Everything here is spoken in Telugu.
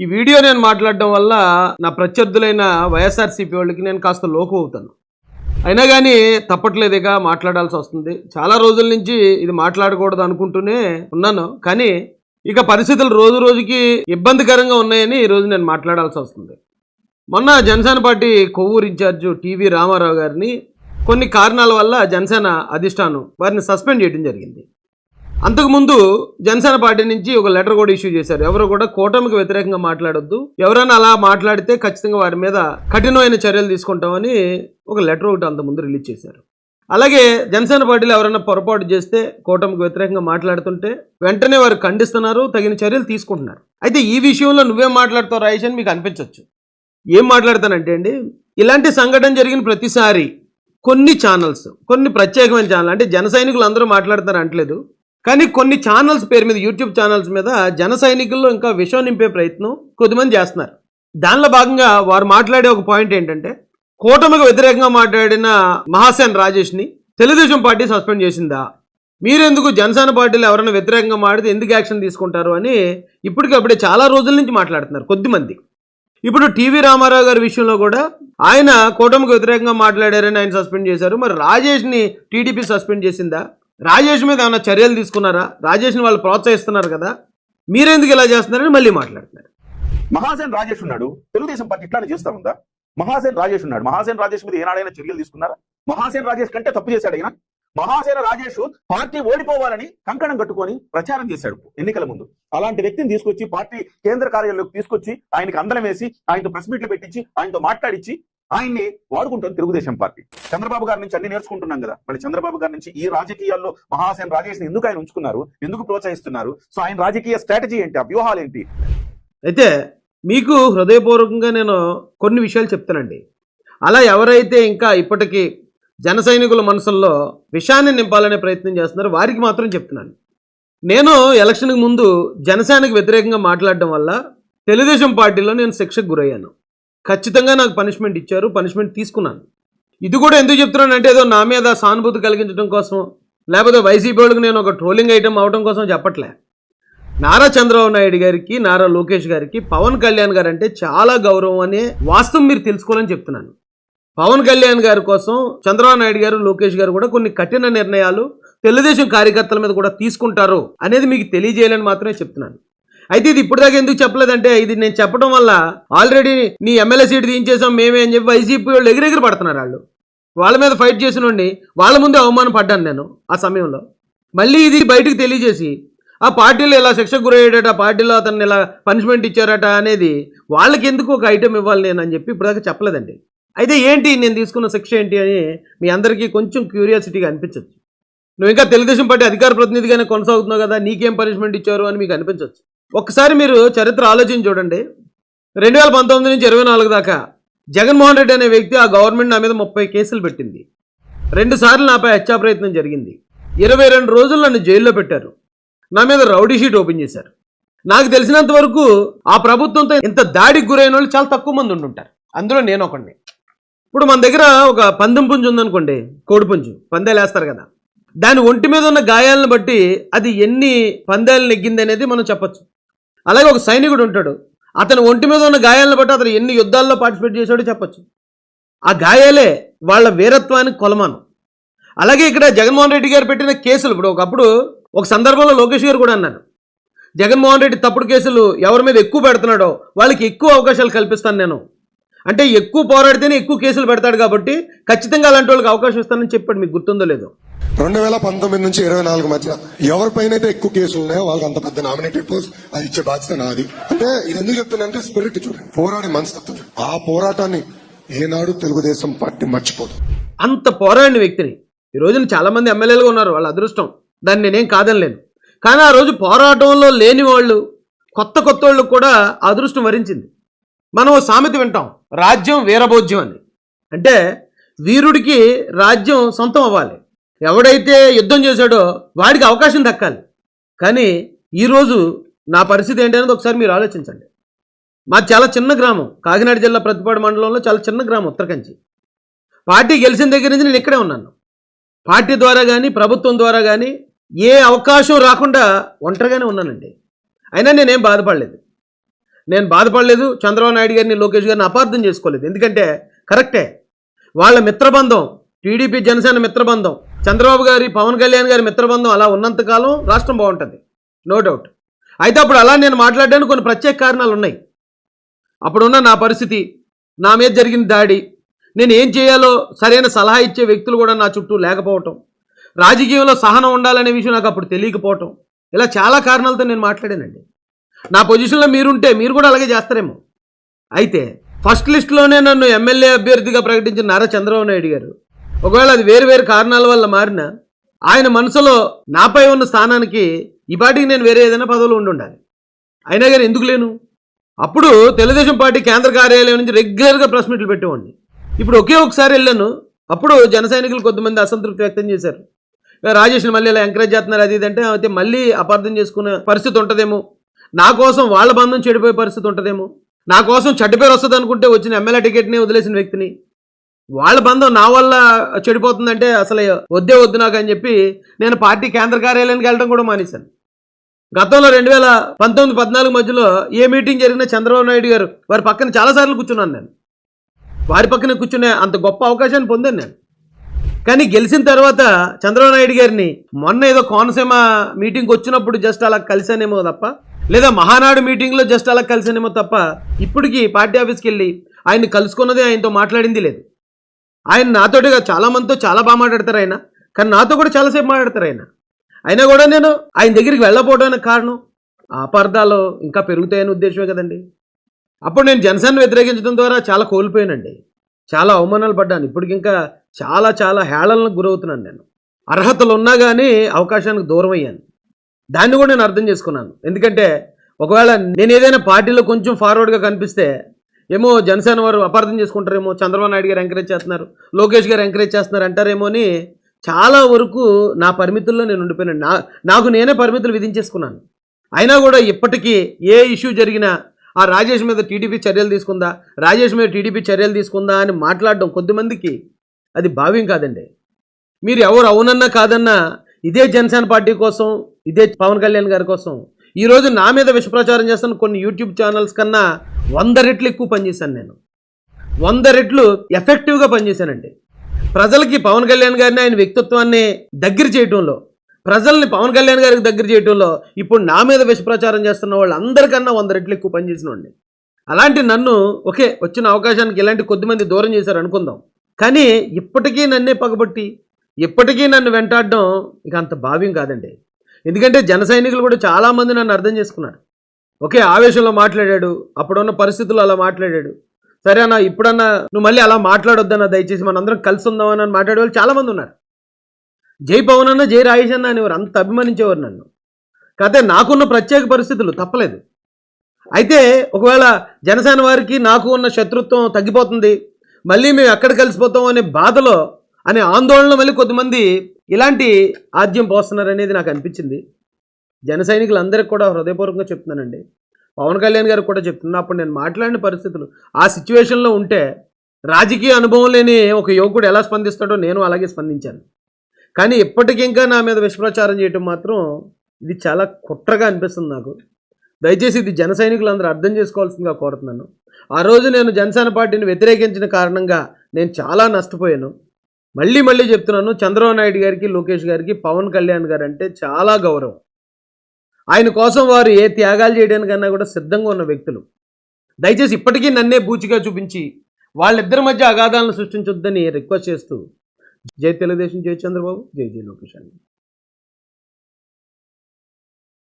ఈ వీడియో నేను మాట్లాడడం వల్ల నా ప్రత్యర్థులైన వైఎస్ఆర్సీపీ వాళ్ళకి నేను కాస్త లోకు అవుతాను. అయినా కానీ తప్పట్లేదుగా మాట్లాడాల్సి వస్తుంది. చాలా రోజుల నుంచి ఇది మాట్లాడకూడదు అనుకుంటూనే ఉన్నాను. కానీ ఇక పరిస్థితులు రోజు రోజుకి ఇబ్బందికరంగా ఉన్నాయని ఈరోజు నేను మాట్లాడాల్సి వస్తుంది. మొన్న Janasena party Kovvur in charge TV Ramarao గారిని కొన్ని కారణాల వల్ల జనసేన అధిష్టానం వారిని సస్పెండ్ చేయడం జరిగింది. అంతకుముందు జనసేన పార్టీ నుంచి ఒక లెటర్ కూడా ఇష్యూ చేశారు. ఎవరు కూడా కూటమికి వ్యతిరేకంగా మాట్లాడొద్దు. ఎవరైనా అలా మాట్లాడితే ఖచ్చితంగా వారి మీద కఠినమైన చర్యలు తీసుకుంటామని ఒక లెటర్ ఒకటి అంతకుముందు రిలీజ్ చేశారు. అలాగే జనసేన పార్టీలో ఎవరైనా పొరపాటు చేస్తే కూటమికి వ్యతిరేకంగా మాట్లాడుతుంటే వెంటనే వారు ఖండిస్తున్నారు తగిన చర్యలు తీసుకుంటున్నారు. అయితే ఈ విషయంలో నువ్వేం మాట్లాడుతావు రాయేష్ అని మీకు అనిపించవచ్చు ఏం మాట్లాడతానంటే అండి ఇలాంటి సంఘటన జరిగిన ప్రతిసారి కొన్ని ఛానల్స్ కొన్ని ప్రత్యేకమైన ఛానల్ అంటే జన సైనికులు అందరూ మాట్లాడతారు అంటలేదు. కానీ కొన్ని ఛానల్స్ పేరు మీద యూట్యూబ్ ఛానల్స్ మీద జన సైనికుల్లో ఇంకా విషం నింపే ప్రయత్నం కొద్దిమంది చేస్తున్నారు. దానిలో భాగంగా వారు మాట్లాడే ఒక పాయింట్ ఏంటంటే కూటమికి వ్యతిరేకంగా మాట్లాడిన మహాసేన్ రాజేష్ని తెలుగుదేశం పార్టీ సస్పెండ్ చేసిందా? మీరెందుకు జనసేన పార్టీలు ఎవరైనా వ్యతిరేకంగా మాడితే ఎందుకు యాక్షన్ తీసుకుంటారు అని ఇప్పటికప్పుడే చాలా రోజుల నుంచి మాట్లాడుతున్నారు కొద్దిమంది. ఇప్పుడు టీవీ రామారావు గారి విషయంలో కూడా ఆయన కూటమికి వ్యతిరేకంగా మాట్లాడారని ఆయన సస్పెండ్ చేశారు. మరి రాజేష్ని టీడీపీ సస్పెండ్ చేసిందా? రాజేష్ మీద ఏమైనా చర్యలు తీసుకున్నారా? రాజేష్ని వాళ్ళు ప్రోత్సహిస్తున్నారు కదా. మీరెందుకు ఇలా చేస్తున్నారని మళ్ళీ మాట్లాడుతున్నారు. మహాసేన్ రాజేష్ ఉన్నాడు. తెలుగుదేశం పార్టీ ఇట్లానే చేస్తా ఉందా? మహాసేన్ రాజేష్ ఉన్నాడు. మహాసేన్ రాజేష్ మీద ఏనాడైనా చర్యలు తీసుకున్నారా? మహాసేన్ రాజేష్ కంటే తప్పు చేశాడు ఆయన. మహాసేన రాజేష్ పార్టీ ఓడిపోవాలని కంకణం కట్టుకొని ప్రచారం చేశాడు ఎన్నికల ముందు. అలాంటి వ్యక్తిని తీసుకొచ్చి పార్టీ కేంద్ర కార్యాలయంలోకి తీసుకొచ్చి ఆయనకు అందలం వేసి ఆయనతో ప్రెస్ మీట్లు పెట్టించి ఆయనతో మాట్లాడించి ఆయన్ని వాడుకుంటుంది తెలుగుదేశం పార్టీ. చంద్రబాబు గారి నుంచి అన్ని నేర్చుకుంటున్నాం కదా. మళ్ళీ చంద్రబాబు గారి నుంచి ఈ రాజకీయాల్లో మహాసేన రాజేష్ని ఎందుకు ఆయన ఉంచుకున్నారు? ఎందుకు ప్రోత్సహిస్తున్నారు? సో ఆయన రాజకీయ స్ట్రాటజీ ఏంటి? ఆ వ్యూహాలు ఏంటి? అయితే మీకు హృదయపూర్వకంగా నేను కొన్ని విషయాలు చెప్తానండి. అలా ఎవరైతే ఇంకా ఇప్పటికీ జన సైనికుల మనసుల్లో విషాన్ని నింపాలనే ప్రయత్నం చేస్తున్నారో వారికి మాత్రం చెప్తున్నాను. నేను ఎలక్షన్కి ముందు జనసేనకు వ్యతిరేకంగా మాట్లాడడం వల్ల తెలుగుదేశం పార్టీలో నేను శిక్షకు గురయ్యాను. ఖచ్చితంగా నాకు పనిష్మెంట్ ఇచ్చారు పనిష్మెంట్ తీసుకున్నాను. ఇది కూడా ఎందుకు చెప్తున్నానంటే ఏదో నా మీద సానుభూతి కలిగించడం కోసం లేకపోతే వైసీపీ వాళ్ళకి నేను ఒక ట్రోలింగ్ ఐటమ్ అవడం కోసం చెప్పట్లే. నారా చంద్రబాబు నాయుడు గారికి నారా లోకేష్ గారికి పవన్ కళ్యాణ్ గారు అంటే చాలా గౌరవం అనే వాస్తవం మీరు తెలుసుకోవాలని చెప్తున్నాను. పవన్ కళ్యాణ్ గారి కోసం చంద్రబాబు నాయుడు గారు లోకేష్ గారు కూడా కొన్ని కఠిన నిర్ణయాలు తెలుగుదేశం కార్యకర్తల మీద కూడా తీసుకుంటారు అనేది మీకు తెలియజేయాలని మాత్రమే చెప్తున్నాను. అయితే ఇది ఇప్పటిదాకా ఎందుకు చెప్పలేదంటే ఇది నేను చెప్పడం వల్ల ఆల్రెడీ నీ ఎమ్మెల్యే సీట్ తీయించేసాం మేమే అని చెప్పి వైసీపీ వాళ్ళు ఎగిరెగిరి పడుతున్నారు వాళ్ళు. వాళ్ళ మీద ఫైట్ చేసిన వాడిని వాళ్ళ ముందే అవమానం పడ్డాను నేను ఆ సమయంలో. మళ్ళీ ఇది బయటకు తెలియజేసి ఆ పార్టీలో ఇలా శిక్షకు గురయ్యాడట ఆ పార్టీలో అతన్ని ఇలా పనిష్మెంట్ ఇచ్చారట అనేది వాళ్ళకి ఎందుకు ఒక ఐటెం ఇవ్వాలి నేను అని చెప్పి ఇప్పటిదాకా చెప్పలేదండి. అయితే ఏంటి నేను తీసుకున్న శిక్ష ఏంటి అని మీ అందరికీ కొంచెం క్యూరియాసిటీగా అనిపించవచ్చు నువ్వు ఇంకా తెలుగుదేశం పార్టీ అధికార ప్రతినిధిగానే కొనసాగుతున్నావు కదా నీకేం పనిష్మెంట్ ఇచ్చారు అని మీకు అనిపించవచ్చు ఒక్కసారి మీరు చరిత్ర ఆలోచించి చూడండి. రెండు వేల పంతొమ్మిది నుంచి ఇరవై నాలుగు దాకా జగన్మోహన్ రెడ్డి అనే వ్యక్తి ఆ గవర్నమెంట్ నా మీద ముప్పై కేసులు పెట్టింది. రెండుసార్లు నాపై హత్యా ప్రయత్నం జరిగింది. ఇరవై రెండు రోజులు నన్ను జైల్లో పెట్టారు. నా మీద రౌడీ షీట్ ఓపెన్ చేశారు. నాకు తెలిసినంత వరకు ఆ ప్రభుత్వంతో ఇంత దాడికి గురైన వాళ్ళు చాలా తక్కువ మంది ఉండుంటారు. అందులో నేను ఒకడిని. ఇప్పుడు మన దగ్గర ఒక పందెం పుంజు ఉందనుకోండి కోడి పుంజు పందేలు వేస్తారు కదా. దాని ఒంటి మీద ఉన్న గాయాలను బట్టి అది ఎన్ని పందేలు నెగ్గింది అనేది మనం చెప్పొచ్చు. అలాగే ఒక సైనికుడు ఉంటాడు. అతని ఒంటి మీద ఉన్న గాయాలను బట్టి అతను ఎన్ని యుద్ధాల్లో పార్టిసిపేట్ చేశాడో చెప్పొచ్చు. ఆ గాయాలే వాళ్ళ వీరత్వానికి కొలమానం. అలాగే ఇక్కడ జగన్మోహన్ రెడ్డి గారు పెట్టిన కేసులు ఇప్పుడు ఒకప్పుడు ఒక సందర్భంలో లోకేష్ గారు కూడా అన్నారు. జగన్మోహన్ రెడ్డి తప్పుడు కేసులు ఎవరి మీద ఎక్కువ పెడుతున్నాడో వాళ్ళకి ఎక్కువ అవకాశాలు కల్పిస్తాను నేను. అంటే ఎక్కువ పోరాడితేనే ఎక్కువ కేసులు పెడతాడు కాబట్టి ఖచ్చితంగా అలాంటి వాళ్ళకి అవకాశం ఇస్తానని చెప్పాడు. మీకు గుర్తుందో లేదో. రెండు వేల పంతొమ్మిది నుంచి ఇరవై నాలుగు మధ్య ఎవరిపైన అయితే ఎక్కువ కేసులు ఉన్నాయో వాళ్ళకి అంత పెద్ద నామినేటెడ్ పోస్ట్ అది ఇచ్చే బాధ్యత నాది. అంటే ఇది ఎందుకు చెప్తున్నానంటే స్పిరిట్ చూడండి. పోరాడే మనస్తత్వం ఆ పోరాటాన్ని ఏనాడు తెలుగుదేశం పార్టీ మర్చిపోదు. అంత పోరాడిన వ్యక్తిని. ఈ రోజున చాలా మంది ఎమ్మెల్యేలుగా ఉన్నారు. వాళ్ళ అదృష్టం. దాన్ని నేనేం కాదనలేను. కానీ ఆ రోజు పోరాటంలో లేని వాళ్ళు కొత్త కొత్త వాళ్ళకు కూడా అదృష్టం వరించింది. మనం సామెత వింటాం. రాజ్యం వీరభోజ్యం అని. అంటే వీరుడికి రాజ్యం సొంతం అవ్వాలి. ఎవడైతే యుద్ధం చేశాడో వాడికి అవకాశం దక్కాలి. కానీ ఈరోజు నా పరిస్థితి ఏంటనేది ఒకసారి మీరు ఆలోచించండి. మాది చాలా చిన్న గ్రామం కాకినాడ జిల్లా ప్రతిపాడు మండలంలో చాలా చిన్న గ్రామం ఉత్తరకంచి. పార్టీ గెలిచిన దగ్గర నుంచి నేను ఇక్కడే ఉన్నాను. పార్టీ ద్వారా కానీ ప్రభుత్వం ద్వారా కానీ ఏ అవకాశం రాకుండా ఒంటరిగానే ఉన్నానండి. అయినా నేనేం బాధపడలేదు. నేను బాధపడలేదు చంద్రబాబు నాయుడు గారిని లోకేష్ గారిని అపార్థం చేసుకోలేదు. ఎందుకంటే కరెక్టే వాళ్ళ మిత్రబంధం టీడీపీ జనసేన మిత్రబంధం చంద్రబాబు గారి పవన్ కళ్యాణ్ గారి మిత్రబంధం అలా ఉన్నంతకాలం రాష్ట్రం బాగుంటుంది. నో డౌట్ అయితే అప్పుడు అలా నేను మాట్లాడడానికి కొన్ని ప్రత్యేక కారణాలు ఉన్నాయి. అప్పుడున్న నా పరిస్థితి నా మీద జరిగిన దాడి నేను ఏం చేయాలో సరైన సలహా ఇచ్చే వ్యక్తులు కూడా నా చుట్టూ లేకపోవటం రాజకీయంలో సహనం ఉండాలనే విషయం నాకు అప్పుడు తెలియకపోవటం ఇలా చాలా కారణాలతో నేను మాట్లాడానండి. నా పొజిషన్లో మీరుంటే మీరు కూడా అలాగే చేస్తారేమో. అయితే ఫస్ట్ లిస్ట్లోనే నన్ను ఎమ్మెల్యే అభ్యర్థిగా ప్రకటించిన నారా చంద్రబాబు నాయుడు గారు ఒకవేళ అది వేరు వేరు కారణాల వల్ల మారిన ఆయన మనసులో నాపై ఉన్న స్థానానికి ఈ పాటికి నేను వేరే ఏదైనా పదవులు ఉండి ఉండాలి అయినా కానీ ఎందుకు లేను? అప్పుడు తెలుగుదేశం పార్టీ కేంద్ర కార్యాలయం నుంచి రెగ్యులర్గా ప్రెస్ మీట్లు పెట్టేవాడిని. ఇప్పుడు ఒకే ఒకసారి వెళ్ళాను. అప్పుడు జన సైనికులు కొంతమంది అసంతృప్తి వ్యక్తం చేశారు. రాజేష్ని మళ్ళీ ఇలా ఎంకరేజ్ చేస్తున్నారు అది ఇది అంటే అయితే మళ్ళీ అపార్థం చేసుకునే పరిస్థితి ఉంటుందేమో? నా కోసం వాళ్ళ బంధం చెడిపోయే పరిస్థితి ఉంటుందేమో? నా కోసం చెడ్డ పేరు వస్తుంది అనుకుంటే వచ్చిన ఎమ్మెల్యే టికెట్ని వదిలేసిన వ్యక్తిని వాళ్ళ బంధం నా వల్ల చెడిపోతుందంటే అసలు వద్దే వద్దు నాకు అని చెప్పి నేను పార్టీ కేంద్ర కార్యాలయానికి వెళ్ళడం కూడా మానేశాను. గతంలో రెండు వేల పంతొమ్మిది పద్నాలుగు మధ్యలో ఏ మీటింగ్ జరిగినా చంద్రబాబు నాయుడు గారు వారి పక్కన చాలాసార్లు కూర్చున్నాను నేను. వారి పక్కన కూర్చునే అంత గొప్ప అవకాశాన్ని పొందాను నేను. కానీ గెలిచిన తర్వాత చంద్రబాబు నాయుడు గారిని మొన్న ఏదో కోనసీమ మీటింగ్కి వచ్చినప్పుడు జస్ట్ అలా కలిసానేమో తప్ప లేదా మహానాడు మీటింగ్లో జస్ట్ అలా కలిసానేమో తప్ప ఇప్పటికీ పార్టీ ఆఫీస్కి వెళ్ళి ఆయన్ని కలుసుకున్నది ఆయనతో మాట్లాడింది లేదు. ఆయన నాతోటిగా చాలా మందితో చాలా బాగా మాట్లాడతారు ఆయన. కానీ నాతో కూడా చాలాసేపు మాట్లాడతారు ఆయన. అయినా కూడా నేను ఆయన దగ్గరికి వెళ్ళకపోవడానికి కారణం ఆ అపార్థాలు ఇంకా పెరుగుతాయని ఉద్దేశమే కదండి. అప్పుడు నేను జనసేన వ్యతిరేకించడం ద్వారా చాలా కోల్పోయానండి. చాలా అవమానాలు పడ్డాను. ఇప్పటికి ఇంకా చాలా చాలా హేళనలకు గురవుతున్నాను నేను. అర్హతలు ఉన్నా కానీ అవకాశానికి దూరం అయ్యాను. దాన్ని కూడా నేను అర్థం చేసుకున్నాను. ఎందుకంటే ఒకవేళ నేను ఏదైనా పార్టీలో కొంచెం ఫార్వర్డ్గా కనిపిస్తే ఏమో జనసేన వారు అపార్థం చేసుకుంటారేమో. చంద్రబాబు నాయుడు గారు ఎంకరేజ్ చేస్తున్నారు. లోకేష్ గారు ఎంకరేజ్ చేస్తున్నారు అంటారేమో అని చాలా వరకు నా పరిమితుల్లో నేను ఉండిపోయాను. నా నాకు నేనే పరిమితులు విధించేసుకున్నాను. అయినా కూడా ఇప్పటికీ ఏ ఇష్యూ జరిగినా ఆ రాజేష్ మీద టీడీపీ చర్యలు తీసుకుందా? రాజేష్ మీద టీడీపీ చర్యలు తీసుకుందా అని మాట్లాడడం కొద్దిమందికి అది భావ్యం కాదండి. మీరు ఎవరు అవునన్నా కాదన్నా ఇదే జనసేన పార్టీ కోసం ఇదే పవన్ కళ్యాణ్ గారి కోసం. ఈరోజు నా మీద విషప్రచారం చేస్తున్న కొన్ని యూట్యూబ్ ఛానల్స్ కన్నా వంద రెట్లు ఎక్కువ పనిచేశాను నేను. వంద రెట్లు ఎఫెక్టివ్గా పనిచేశానండి. ప్రజలకి పవన్ కళ్యాణ్ గారిని ఆయన వ్యక్తిత్వాన్ని దగ్గర చేయటంలో ప్రజల్ని పవన్ కళ్యాణ్ గారికి దగ్గర చేయటంలో ఇప్పుడు నా మీద విషప్రచారం చేస్తున్న వాళ్ళు అందరికన్నా వంద రెట్లు ఎక్కువ పనిచేసిన అలాంటి నన్ను ఓకే వచ్చిన అవకాశానికి ఇలాంటి కొద్దిమంది దూరం చేశారు అనుకుందాం. కానీ ఇప్పటికీ నన్నే పగబట్టి ఇప్పటికీ నన్ను వెంటాడడం ఇక అంత భావ్యం కాదండి. ఎందుకంటే జన సైనికులు కూడా చాలామంది నన్ను అర్థం చేసుకున్నారు. ఒకే ఆవేశంలో మాట్లాడాడు అప్పుడున్న పరిస్థితుల్లో అలా మాట్లాడాడు. సరే అన్న ఇప్పుడన్నా నువ్వు మళ్ళీ అలా మాట్లాడొద్దన్న దయచేసి మనందరం కలిసి ఉందామని అని మాట్లాడే వాళ్ళు చాలామంది ఉన్నారు. జై పవన్ అన్న జై రాజేష్ అన్న అనేవారు అంత అభిమానించేవారు నన్ను. కాకపోతే నాకున్న ప్రత్యేక పరిస్థితులు తప్పలేదు. అయితే ఒకవేళ జనసేన వారికి నాకు ఉన్న శత్రుత్వం తగ్గిపోతుంది మళ్ళీ మేము ఎక్కడ కలిసిపోతాం అనే బాధలో అనే ఆందోళన మళ్ళీ కొద్దిమంది ఇలాంటి ఆద్యం పోస్తున్నారనేది నాకు అనిపించింది. జన సైనికులందరికీ కూడా హృదయపూర్వకంగా చెప్తున్నానండి. పవన్ కళ్యాణ్ గారికి కూడా చెప్తున్నా అప్పుడు నేను మాట్లాడిన పరిస్థితులు ఆ సిచ్యువేషన్లో ఉంటే రాజకీయ అనుభవం లేని ఒక యువకుడు ఎలా స్పందిస్తాడో నేను అలాగే స్పందించాను. కానీ ఇప్పటికీ ఇంకా నా మీద విషప్రచారం చేయటం మాత్రం ఇది చాలా కుట్రగా అనిపిస్తుంది నాకు. దయచేసి ఇది జన సైనికులందరూ అర్థం చేసుకోవాల్సిందిగా కోరుతున్నాను. ఆ రోజు నేను జనసేన పార్టీని వ్యతిరేకించిన కారణంగా నేను చాలా నష్టపోయాను. మళ్ళీ మళ్ళీ చెప్తున్నాను చంద్రబాబు నాయుడు గారికి లోకేష్ గారికి పవన్ కళ్యాణ్ గారు అంటే చాలా గౌరవం. ఆయన కోసం వారు ఏ త్యాగాలు చేయడానికన్నా కూడా సిద్ధంగా ఉన్న వ్యక్తులు. దయచేసి ఇప్పటికీ నన్నే బూచిగా చూపించి వాళ్ళిద్దరి మధ్య అగాధాలను సృష్టించొద్దని రిక్వెస్ట్ చేస్తూ జై తెలుగుదేశం జై చంద్రబాబు జై జై లోకేష్ అండి